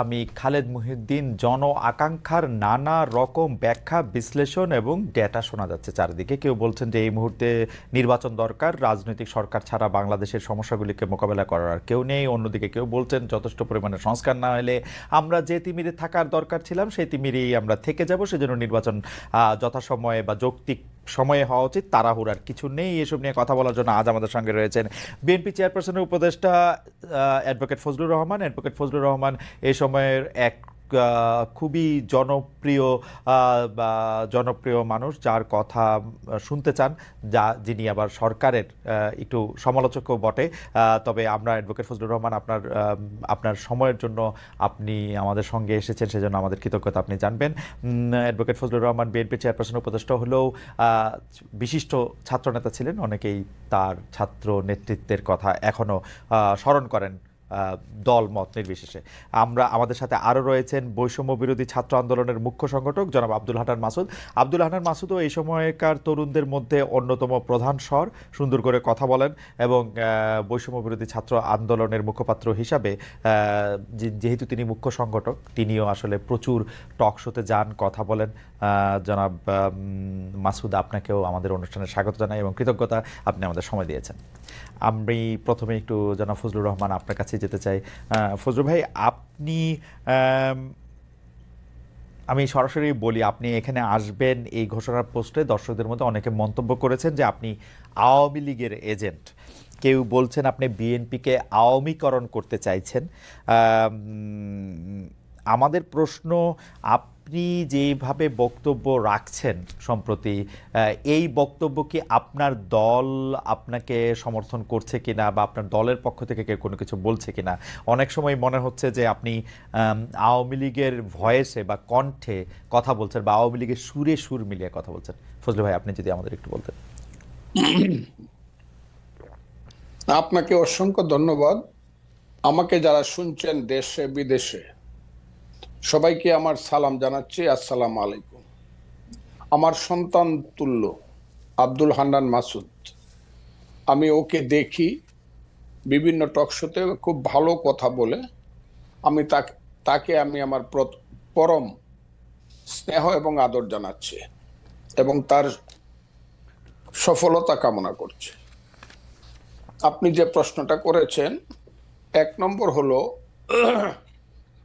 আমি খালেদ মুহিউদ্দিন জন আকাঙ্ক্ষার নানা রকম ব্যাখ্যা, বিশ্লেষণ এবং ডেটা শোনা যাচ্ছে চারিদিকে। কেউ বলছেন যে এই মুহূর্তে নির্বাচন দরকার, রাজনৈতিক সরকার ছাড়া বাংলাদেশের সমস্যাগুলিকে মোকাবেলা করার আর কেউ নেই। অন্যদিকে কেউ বলছেন যথেষ্ট পরিমাণে সংস্কার না হলে আমরা যে তিমিরে থাকার দরকার ছিলাম, সেই তিমিরেই আমরা থেকে যাব। সেজন্য নির্বাচন যথাসময়ে বা যৌক্তিক সময়ে হওয়া উচিত তাড়াহুড়ার কিছু নেই এসব নিয়ে কথা বলার জন্য আজ আমাদের সঙ্গে রয়েছেন বিএনপি চেয়ারপারসনের উপদেষ্টা অ্যাডভোকেট ফজলুর রহমান। অ্যাডভোকেট ফজলুর রহমান এই সময়ের এক খুবই জনপ্রিয় জনপ্রিয় মানুষ যার কথা শুনতে চান, যা যিনি আবার সরকারের একটু সমালোচকও বটে। তবে আমরা অ্যাডভোকেট ফজলুর রহমান, আপনার আপনার সময়ের জন্য আপনি আমাদের সঙ্গে এসেছেন, সেজন্য আমাদের কৃতজ্ঞতা আপনি জানবেন। Advocate Fazlur Rahman BNP chairperson, উপদেষ্টা হলেও বিশিষ্ট ছাত্রনেতা ছিলেন। অনেকেই তার ছাত্র নেতৃত্বের কথা এখনও স্মরণ করেন। দল মত নির্বিশেষে। আমরা আমাদের সাথে আরও রয়েছেন বৈষম্য বিরোধী ছাত্র আন্দোলনের মুখ্য সংগঠক জনাব আব্দুল হানান মাসুদ। আব্দুল হানান মাসুদও এই সময়কার তরুণদের মধ্যে অন্যতম প্রধান স্বর। সুন্দর করে কথা বলেন এবং বৈষম্য বিরোধী ছাত্র আন্দোলনের মুখপাত্র হিসাবে যেহেতু তিনি মুখ্য সংগঠক, তিনিও আসলে প্রচুর টক শোতে যান, কথা বলেন। জনাব মাসুদ আপনাকেও আমাদের অনুষ্ঠানে স্বাগত জানাই এবং কৃতজ্ঞতা আপনি আমাদের সময় দিয়েছেন। আমি প্রথমে একটু জনাব ফজলুর রহমান আপনার কাছে যেতে চাই। ফজলুর ভাই, আপনি, আমি সরাসরি বলি, আপনি এখানে আসবেন এই ঘোষণার পোস্টে, দর্শকদের মধ্যে অনেকে মন্তব্য করেছেন যে আপনি আওয়ামী লীগের এজেন্ট। কেউ বলছেন আপনি বিএনপিকে আওয়ামীকরণ করতে চাইছেন। আমাদের প্রশ্ন আপনি যেভাবে বক্তব্য রাখছেন সম্প্রতি এই বক্তব্য কি আপনার দল আপনাকে সমর্থন করছে কিনা বা আপনার দলের পক্ষ থেকে কেউ কোনো কিছু বলছে কিনা? অনেক সময় মনে হচ্ছে যে আপনি আওয়ামী লীগের ভয়েসে বা কণ্ঠে কথা বলছেন বা আওয়ামী লীগের সুরে সুর মিলিয়ে কথা বলছেন। ফজলু ভাই, আপনি যদি আমাদের একটু বলতেন। আপনাকে অসংখ্য ধন্যবাদ। আমাকে যারা শুনছেন দেশে, বিদেশে সবাইকে আমার সালাম জানাচ্ছি। আসসালাম আলাইকুম। আমার সন্তান তুল্য আব্দুল হান্নান মাসুদ। আমি ওকে দেখি বিভিন্ন টকশোতে খুব ভালো কথা বলে। আমি তাকে তাকে আমি আমার প্র- পরম স্নেহ এবং আদর জানাচ্ছি এবং তার সফলতা কামনা করছি। আপনি যে প্রশ্নটা করেছেন, এক নম্বর হলো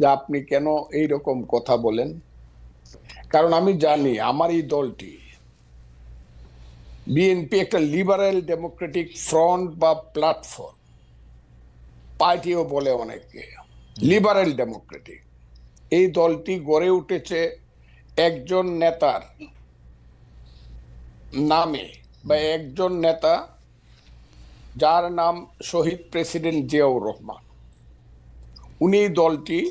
যে আপনি কেন এই রকম কথা বলেন? কারণ আমি জানি আমার এই দলটি বিএনপি একটা লিবারেল ডেমোক্রেটিক ফ্রন্ট বা প্ল্যাটফর্ম। পার্টিও বলে অনেকে। Liberal democratic. এই দলটি গড়ে উঠেছে একজন নেতার নামে বা একজন নেতা যার নাম শহীদ প্রেসিডেন্ট জিয়াউর রহমান। উনি দলটি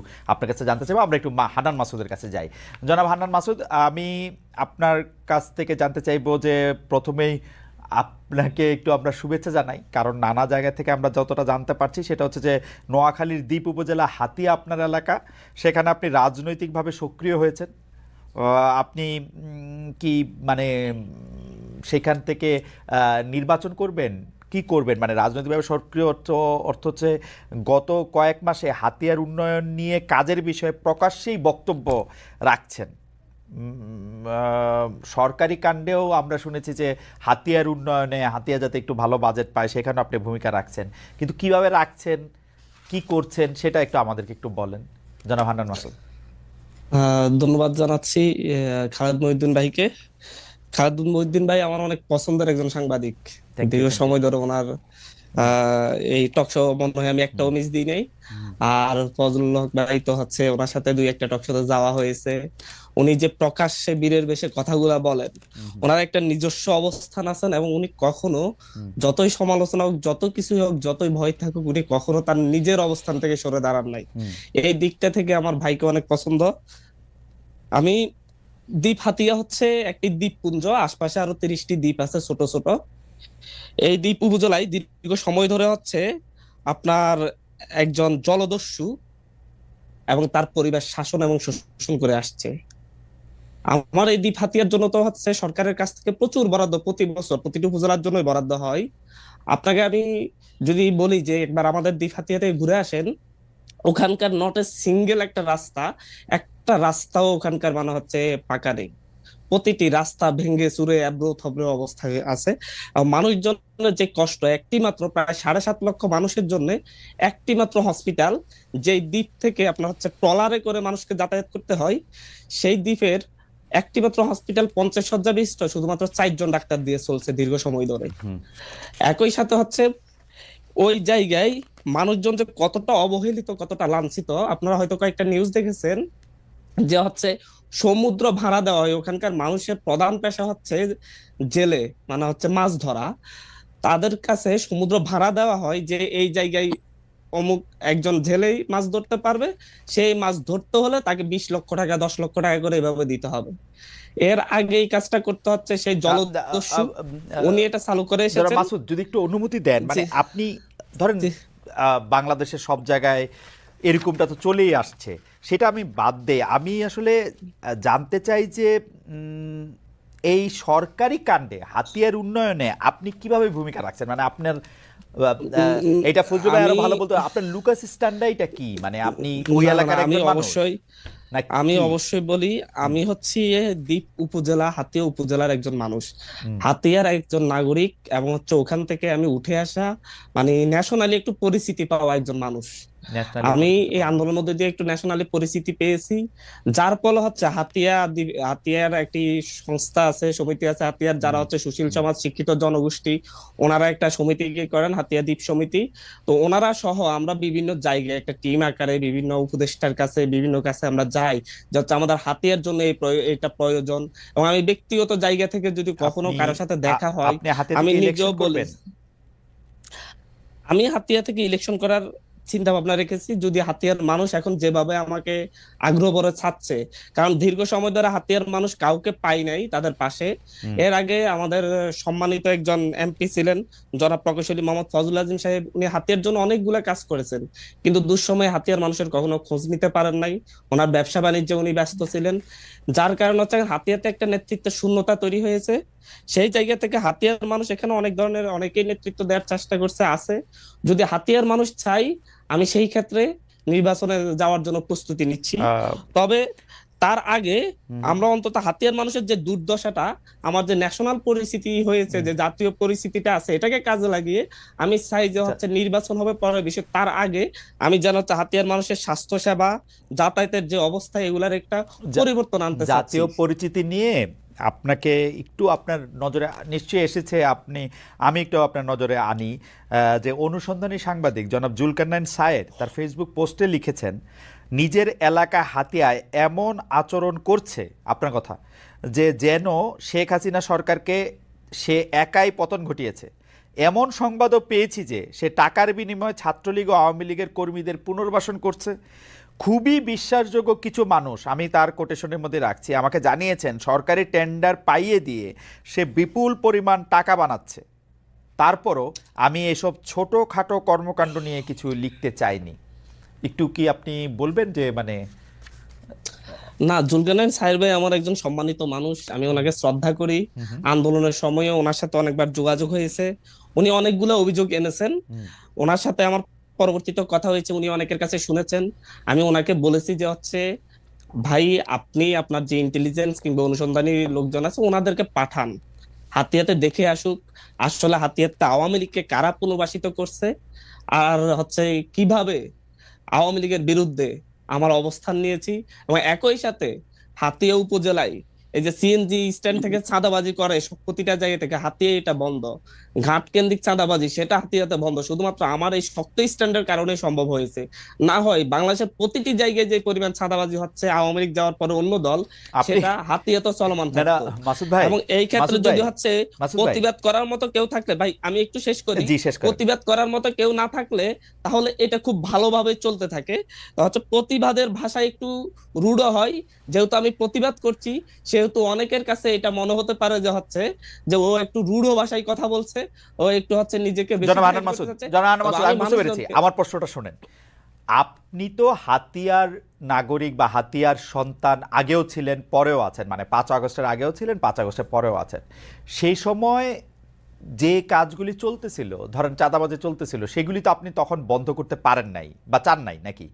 আপনার কাছে জানতে চাইব। আমরা একটু হানান মাসুদের কাছে যাই। জনাব হান্নান মাসুদ, আমি আপনার কাছ থেকে জানতে চাইব যে প্রথমেই আপনাকে একটু আমরা শুভেচ্ছা জানাই। কারণ নানা জায়গা থেকে আমরা যতটা জানতে পারছি, সেটা হচ্ছে যে নোয়াখালীর দ্বীপ উপজেলা হাতিয়া আপনার এলাকা। সেখানে আপনি রাজনৈতিকভাবে সক্রিয় হয়েছেন। আপনি কি মানে সেখান থেকে নির্বাচন করবেন? কি করবেন? মানে রাজনৈতিকভাবে সক্রিয় অর্থ অর্থ হচ্ছে গত কয়েক মাসে হাতিয়ার উন্নয়ন নিয়ে কাজের বিষয়ে প্রকাশ্যেই বক্তব্য রাখছেন। সরকারি কাণ্ডেও আমরা শুনেছি যে হাতিয়ার উন্নয়নে হাতিয়া যাতে একটু ভালো বাজেট পায় সেখানে আপনি ভূমিকা রাখছেন। কিন্তু কীভাবে রাখছেন? কি করছেন? সেটা একটু আমাদেরকে একটু বলেন। জনাব হান্নান মাসুদ। ধন্যবাদ জানাচ্ছি খালেদ মহিউদ্দিন ভাইকে। খালেদ মহিউদ্দিন ভাই আমার অনেক পছন্দের একজন সাংবাদিক। দীর্ঘ সময় ধরে ওনার এই টক শো মনে হয় আমি একটাও মিস দিই নাই। আর ফজলুল হক ভাই তো হচ্ছে ওনার সাথে দুই একটা টক শোতে যাওয়া হয়েছে। উনি যে প্রকাশ্যে বীরের বেশে কথাগুলা বলেন ওনার একটা নিজস্ব অবস্থান আছেন এবং উনি কখনো যতই সমালোচনা হোক যত কিছু হোক যতই ভয় থাকুক উনি কখনো তার নিজের অবস্থান থেকে সরে দাঁড়ান নাই। এই দিকটা থেকে আমার ভাইকে অনেক পছন্দ। আমি দ্বীপ হাতিয়া হচ্ছে একটি দ্বীপপুঞ্জ, আশপাশে আরও তিরিশটি দ্বীপ আছে ছোট ছোট। এই দ্বীপ উপজেলায় দীর্ঘ সময় ধরে হচ্ছে আপনার একজন জলদস্যু এবং তার পরিবার শাসন এবং শোষণ করে আসছে। আমার এই দ্বীপ হাতিয়ার জন্য তো হচ্ছে সরকারের কাছ থেকে প্রচুর বরাদ্দ প্রতি বছর, প্রতিটি উপজেলার জন্যই বরাদ্দ হয়। আপনাকে আমি যদি বলি যে একবার আমাদের দ্বীপ হাতিয়াতে ঘুরে আসেন ওখানকার নট এ সিঙ্গেল একটা রাস্তা একটা রাস্তাও ওখানকার মানে হচ্ছে পাকা নেই। প্রতিটি রাস্তা ভেঙে চুরে এবড়ো থবড়ো অবস্থায় আছে। মানুষজনের যে কষ্ট একটি মাত্র প্রায় সাড়ে সাত লক্ষ মানুষের জন্য একটি মাত্র হসপিটাল যেই দ্বীপ থেকে আপনার হচ্ছে ট্রলারে করে মানুষকে যাতায়াত করতে হয় সেই দ্বীপের একটি মাত্র হসপিটাল পঞ্চাশ শয্যা বিশিষ্ট শুধুমাত্র চারজন ডাক্তার দিয়ে চলছে দীর্ঘ সময় ধরে। একই সাথে হচ্ছে ওই জায়গায় মানুষজন যে কতটা অবহেলিত, কতটা লাঞ্ছিত, আপনারা হয়তো কয়েকটা নিউজ দেখেছেন যে হচ্ছে সমুদ্র ভাড়া দেওয়া হয়, ওখানকার মানুষের প্রধান পেশা হচ্ছে জেলে মানে হচ্ছে মাছ ধরা। তাদের কাছে সমুদ্র ভাড়া দেওয়া হয় যে এই জায়গায় অমুক একজন জেলেই মাছ ধরতে পারবে সেই মাছ ধরতে হলে তাকে বিশ লক্ষ টাকা দশ লক্ষ টাকা করে এভাবে দিতে হবে। এর আগে এই কাজটা করতে হচ্ছে সেই জলদস্যু উনি এটা চালু করে এসেছেন। মাসুদ যদি একটু অনুমতি দেন মানে আপনি ধরেন বাংলাদেশের সব জায়গায় এরকমটা তো চলেই আসছে। সেটা আমি বাদ দেই। আমি আসলে জানতে চাই যে উম, এই সরকারি কাণ্ডে হাতিয়ার উন্নয়নে আপনি কীভাবে ভূমিকা রাখছেন? মানে আপনার এটা ফজলু ভাই আরও ভালো বলতো আপনার লুকাস স্ট্যান্ডার্ডটা কি? মানে আপনি ওই এলাকার আমি একজন মানুষ। অবশ্যই আমি অবশ্যই বলি আমি হচ্ছি দ্বীপ উপজেলা হাতিয়া উপজেলার একজন মানুষ। হাতিয়ার একজন নাগরিক এবং হচ্ছে ওখান থেকে আমি উঠে আসা মানে ন্যাশনালি একটু পরিচিতি পাওয়া একজন মানুষ। আমি এই আন্দোলনের মধ্যে দিয়ে একটু ন্যাশনালি পরিচিতি পেয়েছি। যার ফলে হচ্ছে হাতিয়া হাতিয়ার একটি সংস্থা আছে সমিতি আছে হাতিয়ার যারা হচ্ছে সুশীল সমাজ শিক্ষিত জনগোষ্ঠী ওনারা একটা সমিতি করেন হাতিয়া দ্বীপ সমিতি। তো ওনারা সহ আমরা বিভিন্ন জায়গায় একটা টিম আকারে বিভিন্ন উপদেষ্টার কাছে বিভিন্ন কাছে আমরা যাই যে হচ্ছে আমাদের হাতিয়ার জন্য এই এটা প্রয়োজন। এবং আমি ব্যক্তিগত জায়গা থেকে যদি কখনো কারোর সাথে দেখা হয় আমি নিজেও বলি আমি হাতিয়া থেকে ইলেকশন করার চিন্তা ভাবনা রেখেছি যদি হাতিয়ার মানুষ এখন যেভাবে আমাকে আগ্রহ ভরে ছাড়ছে কারণ দীর্ঘ সময় ধরে হাতিয়ার মানুষ কাউকে পাই নাই তাদের পাশে। এর আগে আমাদের সম্মানিত একজন এমপি ছিলেন জনাব প্রকৌশলী মোহাম্মদ ফজল আজিম সাহেব। উনি হাতিয়ার জন্য অনেকগুলো কাজ করেছেন কিন্তু দুঃসময়ে হাতিয়ার মানুষের কখনো খোঁজ নিতে পারেন নাই। ওনার ব্যবসা বাণিজ্যে উনি ব্যস্ত ছিলেন। যার কারণে হচ্ছে হাতিয়াতে একটা নেতৃত্ব শূন্যতা তৈরি হয়েছে। সেই জায়গা থেকে হাতিয়ার মানুষ এখানে অনেক ধরনের অনেকেই নেতৃত্ব দেওয়ার চেষ্টা করছে আছে। যদি হাতিয়ার মানুষ চাই আমি সেই ক্ষেত্রে নির্বাচনে যাওয়ার জন্য প্রস্তুতি নিচ্ছি। তবে তার আগে আমরা অন্তত হাতিয়ার মানুষের যে দুর্দশাটা আমার যে ন্যাশনাল পরিস্থিতি হয়েছে যে জাতীয় পরিস্থিতিটা আছে এটাকে কাজে লাগিয়ে আমি চাই যে হচ্ছে নির্বাচন হবে পরের বিষয় তার আগে আমি যেন হচ্ছে হাতিয়ার মানুষের স্বাস্থ্য সেবা যাতায়াতের যে অবস্থা এগুলার একটা পরিবর্তন আনতে জাতীয় পরিচিতি নিয়ে আপনাকে একটু আপনার নজরে নিশ্চয়ই এসেছে আপনি আমি একটু আপনার নজরে আনি যে অনুসন্ধানী সাংবাদিক জনাব জুলকারনাইন সায়ের তার ফেসবুক পোস্টে লিখেছেন নিজের এলাকা হাতিয়ায় এমন আচরণ করছে? আপনার কথা। যে যেন শেখ হাসিনা সরকারকে সে একাই পতন ঘটিয়েছে। এমন সংবাদও পেয়েছি যে সে টাকার বিনিময়ে ছাত্রলীগ ও আওয়ামী লীগের কর্মীদের পুনর্বাসন করছে। খুবই বিশ্বাসযোগ্য কিছু মানুষ, আমি তার কোটেশনের মধ্যে রাখছি, আমাকে জানিয়েছেন, সরকারি টেন্ডার পাইয়ে দিয়ে সে বিপুল পরিমাণ টাকা বানাচ্ছে। তারপরও আমি এসব ছোটোখাটো কর্মকাণ্ড নিয়ে কিছু লিখতে চাইনি। একটু কি আপনি বলবেন যে মানে না জুলকানাইন সাহেব ভাই আমার একজন সম্মানিত মানুষ। আমি ওনাকে শ্রদ্ধা করি। আন্দোলনের সময়ে ওনার সাথে অনেকবার যোগাযোগ হয়েছে। উনি অনেকগুলো অভিযোগ এনেছেন। ওনার সাথে আমার পরবর্তীতে কথা হয়েছে উনি অনেকের কাছে শুনেছেন। আমি ওনাকে বলেছি যে হচ্ছে ভাই আপনি আপনার যে ইন্টেলিজেন্স কিংবা অনুসন্ধানী লোকজন আছে ওনাদেরকে পাঠান। হাতিয়াতে দেখে আসুক আসলে হাতিয়াতে আওয়ামী লীগকে কারা পুনর্বাসিত করছে? আর হচ্ছে কীভাবে আওয়ামী লীগের বিরুদ্ধে আমার অবস্থান নিয়েছি এবং একই সাথে হাতিয়া উপজেলায় এই যে সিএনজি স্ট্যান্ড থেকে চাঁদাবাজি করে সব প্রতিটা জায়গা থেকে হাতিয়ে এটা বন্ধ। ঘাট কেন্দ্রিক চাঁদাবাজি সেটা হাতিয়াতে বন্ধ। শুধুমাত্র আমার এই শক্ত স্ট্যান্ডের কারণে সম্ভব হয়েছে। না হয় বাংলাদেশের প্রতিটি জায়গায় যে পরিমাণ চাঁদাবাজি হচ্ছে আওয়ামী লীগ যাওয়ার পরে অন্য দল সেটা হাতিয়াতে চলমান এবং এই ক্ষেত্রে যদি হচ্ছে প্রতিবাদ করার মতো কেউ থাকলে ভাই আমি একটু শেষ করি। প্রতিবাদ করার মতো কেউ না থাকলে তাহলে এটা খুব ভালোভাবে চলতে থাকে। হচ্ছে প্রতিবাদের ভাষা একটু রূঢ় হয়। যেহেতু আমি প্রতিবাদ করছি সেহেতু অনেকের কাছে এটা মনে হতে পারে যে হচ্ছে যে ও একটু রূঢ় ভাষায় কথা বলছে ও একটু হচ্ছে নিজেকে আমার প্রশ্নটা শোনেন। আপনি তো হাতিয়ার নাগরিক বা হাতিয়ার সন্তান আগেও ছিলেন পরেও আছেন মানে পাঁচ আগস্টের আগেও ছিলেন পাঁচ আগস্টের পরেও আছেন। সেই সময় যে কাজগুলি চলতেছিল ধরেন চাঁদাবাজে চলতেছিল সেগুলি তো আপনি তখন বন্ধ করতে পারেন নাই বা চান নাই নাকি?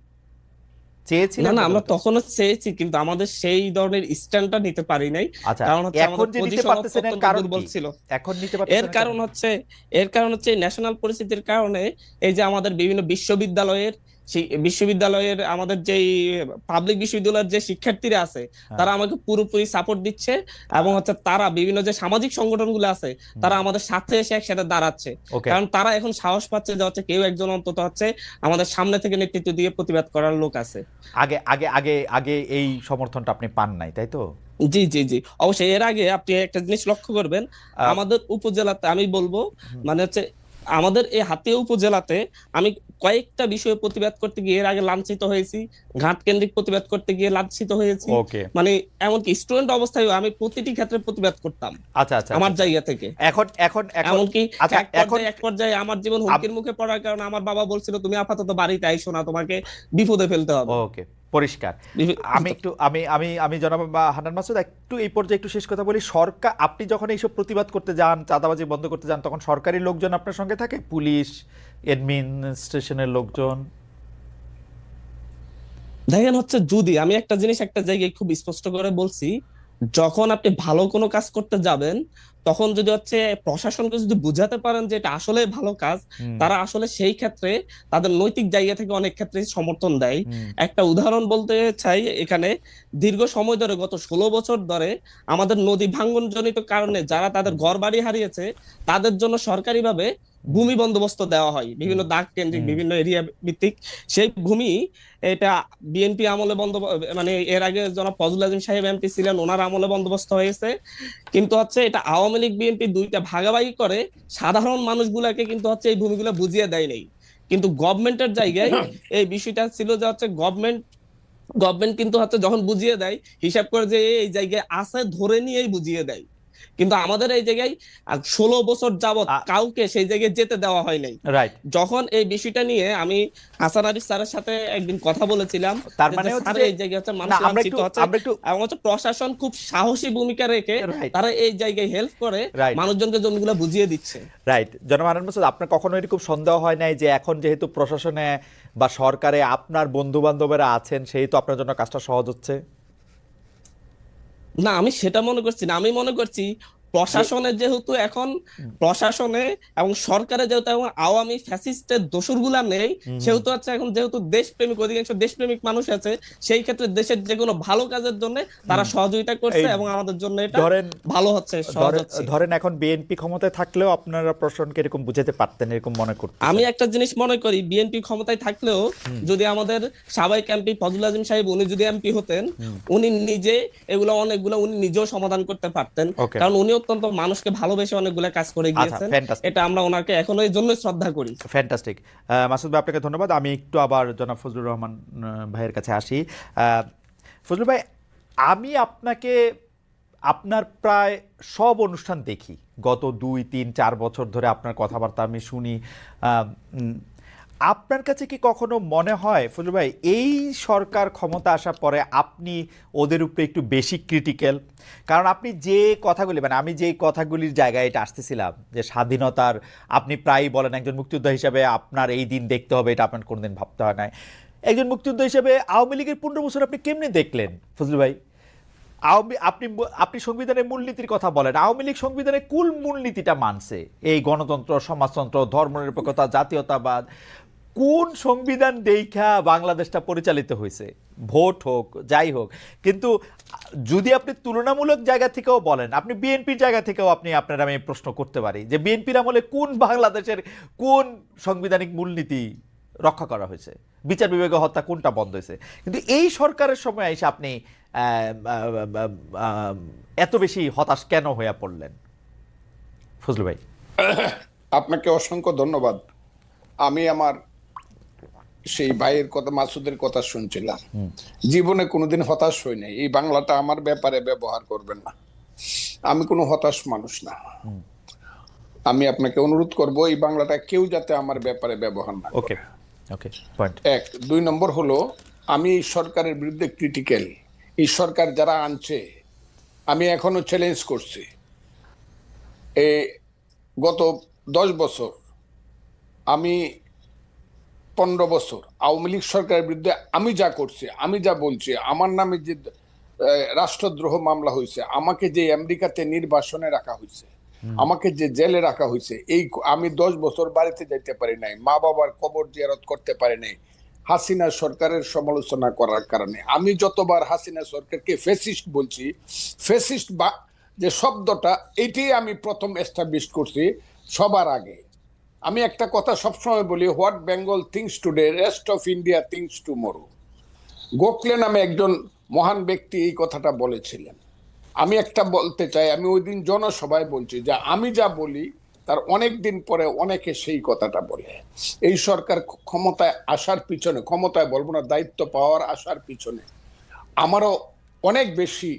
চেয়েছিলেন না না আমরা তখনও চেয়েছি কিন্তু আমাদের সেই ধরনের স্ট্যান্ডটা নিতে পারি নাই। আচ্ছা কারণ হচ্ছে এখন যে নিতে পারতেছেন এর কারণ বলছিল এখন নিতে পারতেছেন এর কারণ হচ্ছে এর কারণ হচ্ছে ন্যাশনাল পরিস্থিতির কারণে এই যে আমাদের বিভিন্ন বিশ্ববিদ্যালয়ের বিশ্ববিদ্যালয়ের আমাদের যে পাবলিক বিশ্ববিদ্যালয়ের যে শিক্ষার্থীরা আছে হ্যাঁ। তারা আমাকে পুরোপুরি সাপোর্ট দিচ্ছে এবং হচ্ছে তারা বিভিন্ন যে সামাজিক সংগঠনগুলো আছে তারা আমাদের সাথে এসে একসাথে দাঁড়াচ্ছে। কারণ তারা এখন সাহস পাচ্ছে যে হচ্ছে কেউ একজন অন্তত হচ্ছে আমাদের সামনে থেকে নেতৃত্ব দিয়ে প্রতিবাদ করার লোক আছে। আগে আগে আগে আগে এই সমর্থনটা আপনি পান নাই তাই তো? জি জি জি। অবশ্যই এর আগে আপনি একটা জিনিস লক্ষ্য করবেন আমাদের উপজেলাতে আমি বলব মানে হচ্ছে আমাদের এই হাতিয়া উপজেলাতে আমি কয়েকটা বিষয়ে প্রতিবাদ করতে গিয়ে এর আগে লাঞ্ছিত হয়েছি ঘাট কেন্দ্রিক প্রতিবাদ করতে গিয়ে লাঞ্ছিত হয়েছি। মানে এমনকি স্টুডেন্ট অবস্থায় আমি প্রতিটি ক্ষেত্রে প্রতিবাদ করতাম। আচ্ছা আচ্ছা আমার আচ্ছা। জায়গা থেকে। এখন এখন এমনকি আচ্ছা, এখন- এক পর্যায়ে আমার জীবন হুমকির মুখে পড়ার কারণে আমার বাবা বলছিল তুমি আপাতত বাড়িতে আইসো না তোমাকে বিপদে ফেলতে হবে। ওকে পরিষ্কার। আমি একটু আমি আমি আমি জনাব বা হান্নান মাসুদ একটু এই পর্যায়ে একটু শেষ কথা বলি। সরকার আপনি যখন এইসব প্রতিবাদ করতে যান চাঁদাবাজি বন্ধ করতে যান তখন সরকারি লোকজন আপনার সঙ্গে থাকে? পুলিশ অ্যাডমিনিস্ট্রেশনের লোকজন? দেখেন হচ্ছে যদি আমি একটা জিনিস একটা জায়গায় খুব স্পষ্ট করে বলছি যখন আপনি ভালো কোনো কাজ করতে যাবেন তখন যদি হচ্ছে প্রশাসনকে যদি বুঝাতে পারেন যে এটা আসলে ভালো কাজ তারা আসলে সেই ক্ষেত্রে তাদের নৈতিক জায়গা থেকে অনেক ক্ষেত্রে সমর্থন দেয়। একটা উদাহরণ বলতে চাই এখানে দীর্ঘ সময় ধরে গত ষোলো বছর ধরে আমাদের নদী ভাঙ্গনজনিত কারণে যারা তাদের ঘর বাড়ি হারিয়েছে তাদের জন্য সরকারিভাবে ভূমি বন্দোবস্ত দেওয়া হয় বিভিন্ন দাগ কেন্দ্রিক বিভিন্ন এরিয়া ভিত্তিক। সেই ভূমি এটা বিএনপি আমলে বন্ধ মানে এর আগে জনাব ফজল আজিম সাহেব এমপি ছিলেন ওনার আমলে বন্দোবস্ত হয়েছে। কিন্তু হচ্ছে এটা আওয়ামী লীগ বিএনপি দুইটা ভাগাভাগি করে সাধারণ মানুষগুলাকে কিন্তু হচ্ছে এই ভূমিগুলো বুঝিয়ে দেয় নাই। কিন্তু গভর্নমেন্টের জায়গায় এই বিষয়টা ছিল যে হচ্ছে গভর্নমেন্ট গভর্নমেন্ট কিন্তু হচ্ছে যখন বুঝিয়ে দেয় হিসাব করে যে এই জায়গায় আছে ধরে নিয়েই বুঝিয়ে দেয়। কিন্তু আমাদের এই জায়গায় ষোলো বছর যাবত আ- কাউকে সেই জায়গায় যেতে দেওয়া হয় নাই। রাইট যখন এই বিষয়টা নিয়ে আমি হাসান আরিফ স্যারের সাথে একদিন কথা বলেছিলাম তার মানে হচ্ছে এই জায়গায় হচ্ছে মানুষ আমরা একটু হচ্ছে আমরা একটু এবং হচ্ছে প্রশাসন খুব সাহসী ভূমিকা রেখে তারা এই জায়গায় হেল্প করে মানুষজনকে জমিগুলো বুঝিয়ে দিচ্ছে। রাইট জনাব আনন্দ মাসুদ আপনার কখনো এরকম সন্দেহ হয় নাই যে এখন যেহেতু প্রশাসনে বা সরকারে আপনার বন্ধু বান্ধবেরা আছেন সেই তো আপনার জন্য কাজটা সহজ হচ্ছে? না আমি সেটা মনে করছি না আমি মনে করছি প্রশাসনে যেহেতু এখন প্রশাসনে এবং সরকারে যেহেতু এখন আওয়ামী ফ্যাসিস্টের দোসরগুলা নেই সেহেতু হচ্ছে এখন যেহেতু দেশপ্রেমিক অধিকাংশ দেশপ্রেমিক মানুষ আছে সেই ক্ষেত্রে দেশের যে কোনো ভালো কাজের জন্য তারা সহযোগিতা করছে এবং আমাদের জন্য এটা ভালো হচ্ছে ধরেন- এখন বিএনপি ক্ষমতায় থাকলেও আপনারা প্রশাসনকে এরকম বুঝাতে পারতেন এরকম মনে করতেন আমি একটা জিনিস মনে করি বিএনপি ক্ষমতায় থাকলেও যদি আমাদের সাবেক এমপি ফজল আজিম সাহেব উনি যদি এমপি হতেন উনি নিজে এগুলো অনেকগুলো উনি নিজেও সমাধান করতে পারতেন। কারণ উনি অত্যন্ত মানুষকে ভালোবেসে অনেকগুলা কাজ করে আচ্ছা গিয়েছেন। এটা আমরা ওনাকে এখনও এই জন্যই শ্রদ্ধা করি। ফ্যান্টাস্টিক মাসুদ ভাই আপনাকে ধন্যবাদ। আমি একটু আবার জনাব ফজলুর রহমান ভাইয়ের কাছে আসি। আহ, ফজলুর ভাই আমি আপনাকে আপনার প্রায় সব অনুষ্ঠান দেখি। গত দুই তিন চার বছর ধরে আপনার কথাবার্তা আমি শুনি। আপনার কাছে কি কখনো মনে হয় ফজলু ভাই, এই সরকার ক্ষমতা আসার পরে আপনি ওদের উপরে একটু বেশি ক্রিটিক্যাল কারণ আপনি যে কথাগুলি মানে আমি যেই কথাগুলির জায়গায় এটা আসতেছিলাম, যে স্বাধীনতার, আপনি প্রায়ই বলেন একজন মুক্তিযোদ্ধা হিসাবে আপনার এই দিন দেখতে হবে, এটা আপনার কোনোদিন ভাবতে হয় নাই। একজন মুক্তিযোদ্ধা হিসাবে আওয়ামী লীগের পনেরো বছর আপনি কেমনে দেখলেন ফজলু ভাই? আওয়ামী, আপনি আপনি সংবিধানের মূলনীতির কথা বলেন, আওয়ামী লীগ সংবিধানের কুল মূলনীতিটা মানছে। এই গণতন্ত্র, সমাজতন্ত্র, ধর্মনিরপেক্ষতা, জাতীয়তাবাদ কোন সংবিধান দেখা বাংলাদেশটা পরিচালিত হয়েছে? ভোট হোক, যাই হোক। কিন্তু যদি আপনি তুলনামূলক জায়গা থেকেও বলেন, আপনি বিএনপির জায়গা থেকেও আপনি, আপনার আমি প্রশ্ন করতে পারি যে বিএনপির আমলে কোন বাংলাদেশের কোন সাংবিধানিক মূলনীতি রক্ষা করা হয়েছে? বিচার বিভাগে হত্যা কোনটা বন্ধ হয়েছে? কিন্তু এই সরকারের সময় এসে আপনি এত বেশি হতাশ কেন হয়ে পড়লেন? ফজলু ভাই। আপনাকে অসংখ্য ধন্যবাদ। আমি আমার সেই ভাইয়ের কথা মাসুদের কথা শুনছিলাম। জীবনে কোনোদিন হতাশ হই নাই। এই বাংলাটা আমার ব্যাপারে ব্যবহার করবেন না। আমি কোনো হতাশ মানুষ না। আমি আপনাকে অনুরোধ করব এই বাংলাটা কেউ যাতে আমার ব্যাপারে ব্যবহার না ওকে। ওকে পয়েন্ট এক। দুই নম্বর হলো আমি এই সরকারের বিরুদ্ধে ক্রিটিক্যাল এই সরকার যারা আনছে আমি এখনও চ্যালেঞ্জ করছি। এ গত দশ বছর আমি পনেরো বছর। আওয়ামী লীগ সরকারের বিরুদ্ধে আমি যা করছি আমি যা বলছি আমার নামে যে রাষ্ট্রদ্রোহ মামলা হয়েছে আমাকে যে আমেরিকাতে নির্বাসনে রাখা হয়েছে আমাকে যে জেলে রাখা হয়েছে এই আমি দশ বছর বাড়িতে যাইতে পারি নাই মা বাবার কবর জিয়ারত করতে পারি নাই হাসিনা সরকারের সমালোচনা করার কারণে। আমি যতবার হাসিনা সরকারকে ফেসিস্ট বলছি ফেসিস্ট বা যে শব্দটা এটাই আমি প্রথম এস্টাবলিশ করছি সবার আগে। আমি একটা কথা সবসময় বলি, what Bengal thinks today, rest of India thinks to tomorrow. Gokhale নামে একজন মহান ব্যক্তি এই কথাটা বলেছিলেন। আমি একটা বলতে চাই, আমি ওই দিন জনসভায় বলছি যে আমি যা বলি, তার অনেক দিন পরে অনেকে সেই কথাটা বলে। এই সরকার ক্ষমতায় আসার পিছনে, ক্ষমতায় বলব না, দায়িত্ব পাওয়ার আসার পিছনে আমারও অনেক বেশি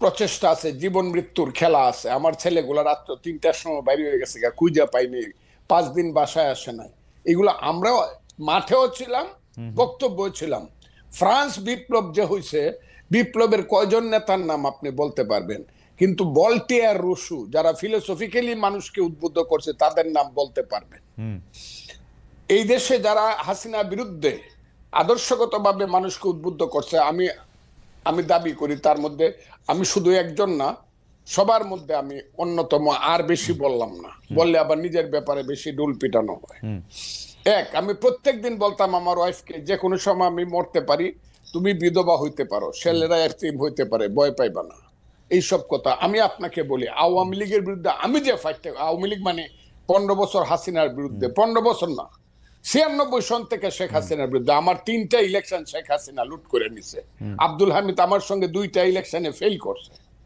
প্রচেষ্টা আছে, জীবন মৃত্যুর খেলা আছে। আমার ছেলেগুলো রাত্র তিনটার সময় বাইরে হয়ে গেছে খুঁজে পাইনি। পাঁচ দিন বাসায় আসে নাই। এগুলো আমরাও মাঠেও ছিলাম বক্তব্য ছিলাম। ফ্রান্স বিপ্লব যে হয়েছে বিপ্লবের কয়জন নেতার নাম আপনি বলতে পারবেন। কিন্তু বলটিয়ার রসু যারা ফিলোসফিক্যালি মানুষকে উদ্বুদ্ধ করছে তাদের নাম বলতে পারবেন। এই দেশে যারা হাসিনা বিরুদ্ধে আদর্শগতভাবে মানুষকে উদ্বুদ্ধ করছে আমি আমি দাবি করি তার মধ্যে আমি শুধু একজন না সবার মধ্যে আমি অন্যতম আর বেশি বললাম না। বললে আবার নিজের ব্যাপারে বেশি ডুল পিটানো হয়। এক আমি প্রত্যেক দিন বলতাম আমার ওয়াইফকে যে কোনো সময় আমি মরতে পারি তুমি বিধবা হইতে পারো ছেলেরা এতিম হইতে পারে ভয় পাইবা না। এইসব কথা আমি আপনাকে বলি আওয়ামী লীগের বিরুদ্ধে আমি যে ফাইটটা আওয়ামী লীগ মানে পনেরো বছর হাসিনার বিরুদ্ধে পনেরো বছর না ছিয়ানব্বই সন থেকে শেখ হাসিনার বিরুদ্ধে আমার তিনটা ইলেকশন শেখ হাসিনা লুট করে নিছে। আব্দুল হামিদ আমার সঙ্গে দুইটা ইলেকশনে ফেল করছে।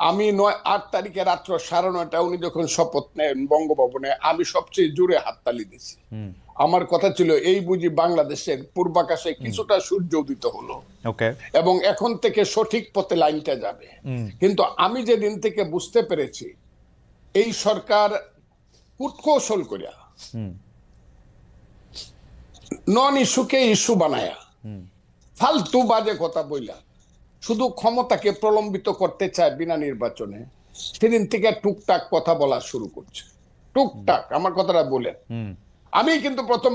আমি নয় আট তারিখে রাত্র সাড়ে নয়টা উনি যখন শপথ নেন বঙ্গভবনে আমি সবচেয়ে জোরে হাততালি দিছি আমার কথা ছিল এই বুঝি বাংলাদেশের পূর্বাকাশে কিছুটা সূর্য উদিত হলো এবং এখন থেকে সঠিক পথে লাইনটা যাবে। কিন্তু আমি যেদিন থেকে বুঝতে পেরেছি এই সরকার কুটকৌশল করিয়া নন ইস্যুকে ইস্যু বানায়া ফালতু বাজে কথা বইলা শুধু ক্ষমতাকে প্রলম্বিত করতে চায় বিনা নির্বাচনে সেদিন থেকে টুকটাক কথা বলা শুরু করছে। টুকটাক আমার কথাটা বলে আমি কিন্তু প্রথম